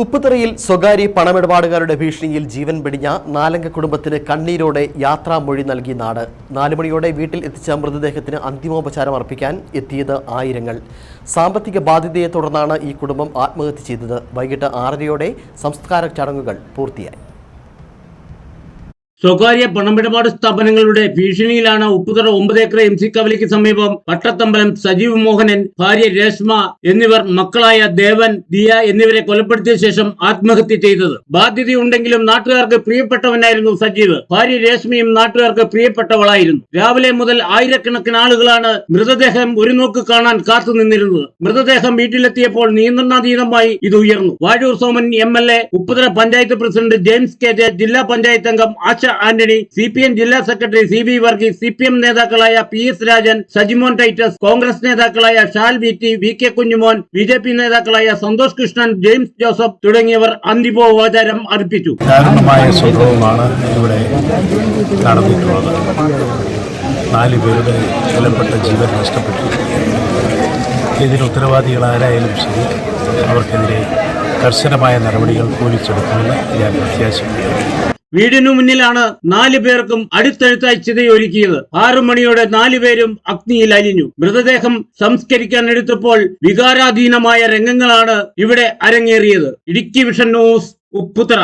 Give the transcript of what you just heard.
ഉപ്പുതറയിൽ സ്വകാര്യ പണമിടപാടുകാരുടെ ഭീഷണിയിൽ ജീവൻ പിടിഞ്ഞ നാലംഗ കുടുംബത്തിന് കണ്ണീരോടെ യാത്രാമൊഴി നൽകി നാട്. നാലുമണിയോടെ വീട്ടിൽ എത്തിച്ച മൃതദേഹത്തിന് അന്തിമോപചാരം അർപ്പിക്കാൻ എത്തിയത് ആയിരങ്ങൾ. സാമ്പത്തിക ബാധ്യതയെ തുടർന്നാണ് ഈ കുടുംബം ആത്മഹത്യ ചെയ്തത്. വൈകിട്ട് ആറരയോടെ സംസ്കാര ചടങ്ങുകൾ പൂർത്തിയായി. സ്വകാര്യ പണമിടപാട് സ്ഥാപനങ്ങളുടെ ഭീഷണിയിലാണ് ഉപ്പുതറ ഒമ്പത് ഏക്കർ എം സി കവലിക്ക് സമീപം പട്ടത്തമ്പലം സജീവ് മോഹനൻ ഭാര്യ രേഷ്മ എന്നിവർ മക്കളായ ദേവൻ ദിയ എന്നിവരെ കൊലപ്പെടുത്തിയ ശേഷം ആത്മഹത്യ ചെയ്തത്. ബാധ്യതയുണ്ടെങ്കിലും നാട്ടുകാർക്ക് പ്രിയപ്പെട്ടവനായിരുന്നു സജീവ്. ഭാര്യ രേഷ്മയും നാട്ടുകാർക്ക് പ്രിയപ്പെട്ടവളായിരുന്നു. രാവിലെ മുതൽ ആയിരക്കണക്കിന് ആളുകളാണ് മൃതദേഹം ഒരു നോക്ക് കാണാൻ കാത്തു നിന്നിരുന്നത്. മൃതദേഹം വീട്ടിലെത്തിയപ്പോൾ നിയന്ത്രണാതീതമായി ഇത് ഉയർന്നു. Vazhoor Soman M L A Upputhara panchayat president James K J ജില്ലാ പഞ്ചായത്ത് അംഗം Asha Antony C P M ജില്ലാ secretary C V Varghese C P M നേതാക്കളായ പി എസ് രാജൻ സജിമോൻ ടൈറ്റസ് കോൺഗ്രസ് നേതാക്കളായ Shal V T V K Kunjumon B J P നേതാക്കളായ Santhosh Krishnan James Joseph തുടങ്ങിയവർ അന്തിമോപചാരം അർപ്പിച്ചു. ദാരുണമായ സംഭവമാണ് ഇവിടെ നടന്നിട്ടുള്ളത്. നാല് പേരുടെ വിലപ്പെട്ട ജീവൻ നഷ്ടപ്പെട്ടു. ഇതിന് ഉത്തരവാദികൾ ആരായാലും ശരി അവർക്കെതിരെ കർശനമായ നടപടികൾ പോലീസ് എടുക്കുമെന്ന് ഞാൻ പ്രത്യാശിക്കുകയാണ് വീടിനു മുന്നിലാണ് നാലു പേർക്കും അടുത്തടുത്തായി ചിതയൊരുക്കിയത്. ആറു മണിയോടെ നാലുപേരും അഗ്നിയിൽ അലിഞ്ഞു. മൃതദേഹം സംസ്കരിക്കാൻ എടുത്തപ്പോൾ വികാരാധീനമായ രംഗങ്ങളാണ് ഇവിടെ അരങ്ങേറിയത്. Idukki vision news Upputhara.